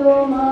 তোমার